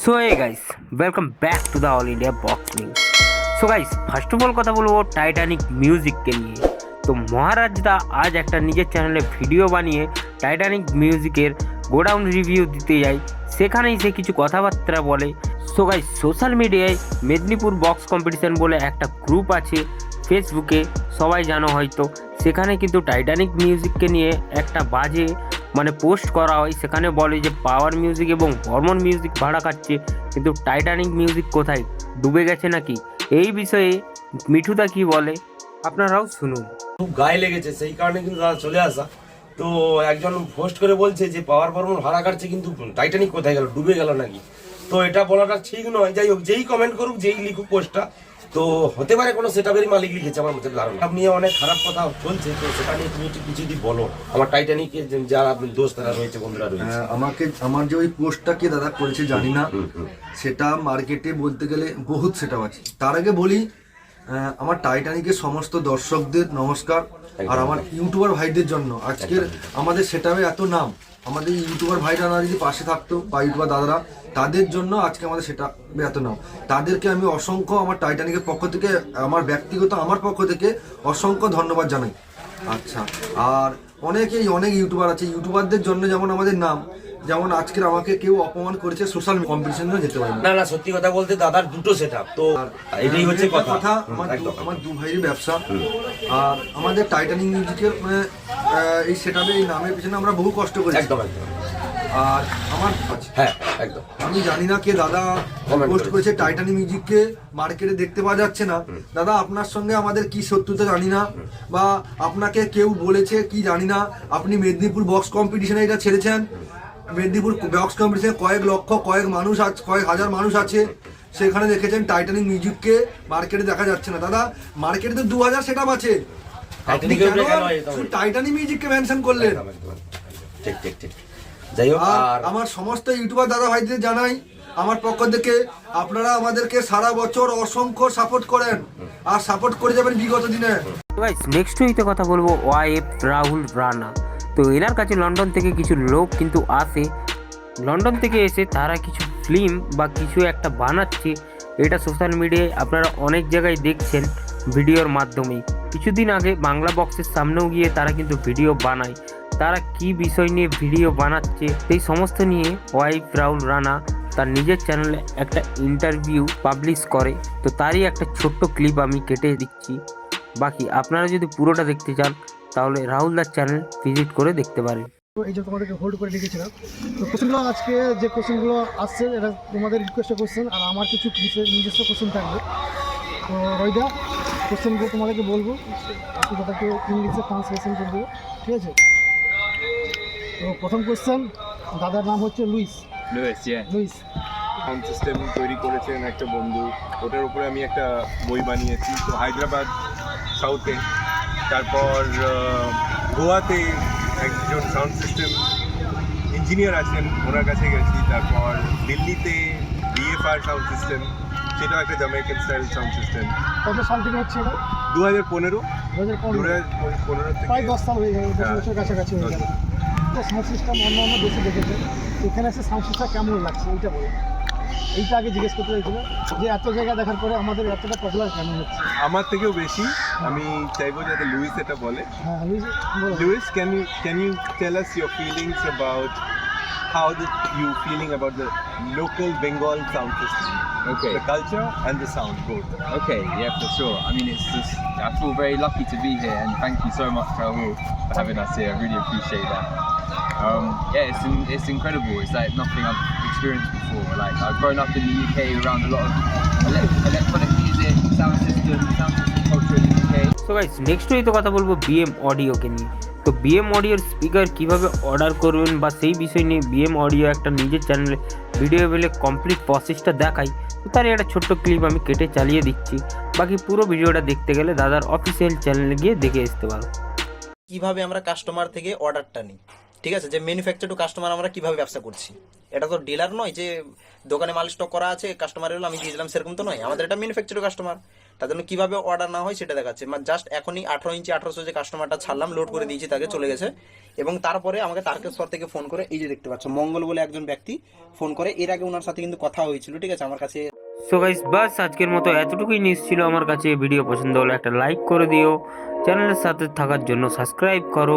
So hey guys welcome back to the all India box news so guys first of all কথা বলব Titanic মিউজিককে নিয়ে। তো মহারাজ দা আজ একটা নিজের চ্যানেলে ভিডিও বানিয়ে টাইটানিক মিউজিকের গোডাউন রিভিউ দিতে যায়। সেখানেই সে কিছু কথাবার্তা বলে। সো গাইস সোশ্যাল মিডিয়ায় মেদিনীপুর বক্স কম্পিটিশন বলে একটা গ্রুপ আছে ফেসবুকে সবাই জানো হয়তো। সেখানে কিন্তু টাইটানিক মিউজিককে নিয়ে একটা বাজে মানে পোস্ট করা হয়, সেখানে বলে যে পাওয়ার মিউজিক এবং হরমোন মিউজিক ভাড়া খাচ্ছে, কিন্তু টাইটানিক মিউজিক কোথায়? ডুবে গেছে নাকি? এই বিষয়ে মিঠুদা কি বলে? আপনারাও শুনুন। খুব গায়ে লেগেছে, সেই কারণে কিন্তু তারা চলে আসা। তো একজন পোস্ট করে বলছে যে পাওয়ার হরমোন ভাড়া কাটছে কিন্তু টাইটানিক কোথায় গেল? ডুবে গেল নাকি? তো এটা বলাটা ঠিক নয়। যাই হোক, যেই কমেন্ট করুক, যেই লিখুক পোস্টটা তো হতে পারে কোনো সেটাপেরই মালিক লিখেছে আমার মতে ধারণা আপনি অনেক খারাপ কথা বলছে তো সেটা নিয়ে তুমি একটু কিছু যদি বলো আমার টাইটানিকের যারা দোষ তারা রয়েছে বন্ধুরা রয়েছে। হ্যাঁ, আমাকে আমার যে ওই পোস্টটা কে দাদা করেছে জানি না। সেটা মার্কেটে বলতে গেলে বহুত সেটা আছে। তার আগে বলি আমার টাইটানিকের সমস্ত দর্শকদের নমস্কার আর আমার ইউটিউবার ভাইদের জন্য। আজকের আমাদের সেটাবে এত নাম আমাদের ইউটিউবার ভাইরা না যদি পাশে থাকতো বা ইউটিউবার দাদারা তাদের জন্য আজকে আমাদের সেটা এত নাম। তাদেরকে আমি অসংখ্য আমার টাইটানিকের পক্ষ থেকে আমার ব্যক্তিগত আমার পক্ষ থেকে অসংখ্য ধন্যবাদ জানাই। আচ্ছা আর অনেকেই অনেক ইউটিউবার আছে। ইউটিউবারদের জন্য যেমন আমাদের নাম যেমন আজকের আমাকে কেউ অপমান করেছে সোশ্যাল কম্পিটিশনে যেতে পারি না। না সত্যি কথা বলতে দাদার দুটো সেট তো এটাই হচ্ছে কথা। কথা আমার দু- একদম আমার দু ভাইয়ের ব্যবসা। আর আমাদের টাইটানিক মিউজিকের মানে এই সেটাবে এই নামের পিছনে আমরা বহু কষ্ট করেছি। একদম একদম। আর আমার হ্যাঁ একদম। আমি জানি না কে দাদা পোস্ট করেছে। টাইটানিক মিউজিককে মার্কেটে দেখতে পাওয়া যাচ্ছে না। দাদা আপনার সঙ্গে আমাদের কি শত্রুতা জানি না বা আপনাকে কেউ বলেছে কি জানি না আপনি মেদিনীপুর বক্স কম্পিটিশনে এটা ছেড়েছেন। মেদিনীপুর বক্স কম্পিটিশনে কয়েক লক্ষ কয়েক মানুষ আছে কয়েক হাজার মানুষ আছে। সেখানে দেখেছেন টাইটানিক মিউজিককে মার্কেটে দেখা যাচ্ছে না। দাদা মার্কেটে তো দু হাজার সেট আছে। আপনি কেন টাইটানিক মিউজিককে মেনশন করলেন। ঠিক ঠিক ঠিক। যাই হোক আর আর আমার সমস্ত ইউটিউবার দাদা ভাইদের জানাই আমার পক্ষ থেকে আপনারা আমাদেরকে সারা বছর অসংখ্য সাপোর্ট করেন। আর সাপোর্ট করে যাবেন বিগত দিনে। নেক্সট উইকে কথা বলব ওয়াইফ রাহুল রানা। তো এনার কাছে লন্ডন থেকে কিছু লোক কিন্তু আসে। লন্ডন থেকে এসে তারা কিছু ফিল্ম বা কিছু একটা বানাচ্ছে। এটা সোশ্যাল মিডিয়ায় আপনারা অনেক জায়গায় দেখছেন ভিডিওর মাধ্যমে। কিছুদিন আগে বাংলা বক্সের সামনেও গিয়ে তারা কিন্তু ভিডিও বানায়। তারা কি বিষয় নিয়ে ভিডিও বানাচ্ছে? সেই সমস্ত নিয়ে ওয়াইফ রাহুল রানা তার নিজের চ্যানেলে একটা ইন্টারভিউ পাবলিশ করে। তো তারই একটা ছোট্ট ক্লিপ আমি কেটে দিচ্ছি। বাকি আপনারা যদি পুরোটা দেখতে চান তাহলে রাহুল দার চ্যানেল ভিজিট করে দেখতে পারেন। তো এই যে তোমাদেরকে হোল্ড করে রেখেছিলাম। তো কোশ্চেনগুলো আজকে যে কোশ্চেনগুলো আসছে এটা তোমাদের রিকোয়েস্টের কোশ্চেন আর আমার কিছু নিজস্ব কোশ্চেন থাকবে। তো রইদা কোশ্চেনগুলো তোমাদেরকে বলব। তাদেরকে ইংলিশে ট্রান্সলেশন করে দেবো ঠিক আছে? তো প্রথম কোশ্চেন দাদার নাম হচ্ছে Louis. Louis. Louis. Sound system তৈরি করেছেন একটা বন্ধু। ওটার উপরে আমি একটা বই বানিয়েছি তো হায়দ্রাবাদ সাউথে তারপর গোয়াতে একজন সাউন্ড সিস্টেম ইঞ্জিনিয়ার আছেন ওনার কাছে গেছি। তারপর দিল্লিতে বিএফআর সাউন্ড সিস্টেম সেটাও একটা জামাইকান স্টাইল সাউন্ড সিস্টেম কত সাল থেকে হচ্ছে এটা? দু হাজার পনেরো। দু হাজার পনেরো থেকে প্রায় দশ সাল হয়ে যাবে দশ হ্যাঁ। বছর কাছাকাছি হয়ে তো সাউন্ড সিস্টেম অন্য অন্য দেশে দেখেছে এখানে এসে সাউন্ড সিস্টেম কেমন লাগছে এইটা বলো এইটা আগে জিজ্ঞেস করতে হয়েছিল যে এত জায়গা দেখার পরে আমাদের এতটা পপুলার কেন হচ্ছে আমার থেকেও বেশি আমি চাইবো যাতে লুইস এটা বলে হ্যাঁ আমি বলো Lewis, can you can you tell us your feelings about how the, you feeling about the local Bengal sound system, Okay. the culture and the sound both? Okay, yeah, for sure. I mean, it's just, I feel very lucky to be here, and thank you so much, Rahul, for having us here. I really appreciate that. Um, yeah, it's, in, it's incredible. It's like nothing I've experienced before. Like, I've grown up in the UK around a lot of ele- electronic music, sound system, sound system culture in the UK. So guys next উইকে কথা বলব BM অডিওকে নিয়ে তো BM অডিওর speaker কীভাবে order করবেন বা সেই বিষয় নিয়ে বিএম অডিও একটা নিজের চ্যানেলে ভিডিও বলে কমপ্লিট প্রসেসটা দেখাই তো তার একটা ছোট্ট ক্লিপ আমি কেটে চালিয়ে দিচ্ছি বাকি পুরো ভিডিওটা দেখতে গেলে দাদার অফিসিয়াল চ্যানেলে গিয়ে দেখে আসতে পারো কীভাবে আমরা কাস্টমার থেকে অর্ডারটা নিই ঠিক আছে, যে ম্যানুফ্যাকচার টু কাস্টমার আমরা কীভাবে ব্যবসা করছি? এটা তো ডিলার নয় যে দোকানে মাল স্টক করা আছে কাস্টমার এলো, আমি দিয়ে দিলাম, সেরকম তো নয়। আমাদের এটা ম্যানুফ্যাকচার টু কাস্টমার তার জন্য কীভাবে অর্ডার না হয় সেটা দেখাচ্ছে। মানে জাস্ট এখনই আঠারো ইঞ্চি, আঠারোশো যে কাস্টমারটা ছাড়লাম লোড করে দিয়েছি, তাকে চলে গেছে। এবং তারপরে আমাকে তারকেশ্বর থেকে ফোন করে, এই যে দেখতে পাচ্ছ, মঙ্গল বলে একজন ব্যক্তি ফোন করে। এর আগে ওনার সাথে কিন্তু কথা হয়েছিল, ঠিক আছে, আমার কাছে সো গাইস বাস আজকের মতো এতটুকুই নিউজ ছিল। আমার কাছে ভিডিও পছন্দ হলে একটা লাইক করে দিও। চ্যানেলের সাথে থাকার জন্য সাবস্ক্রাইব করো।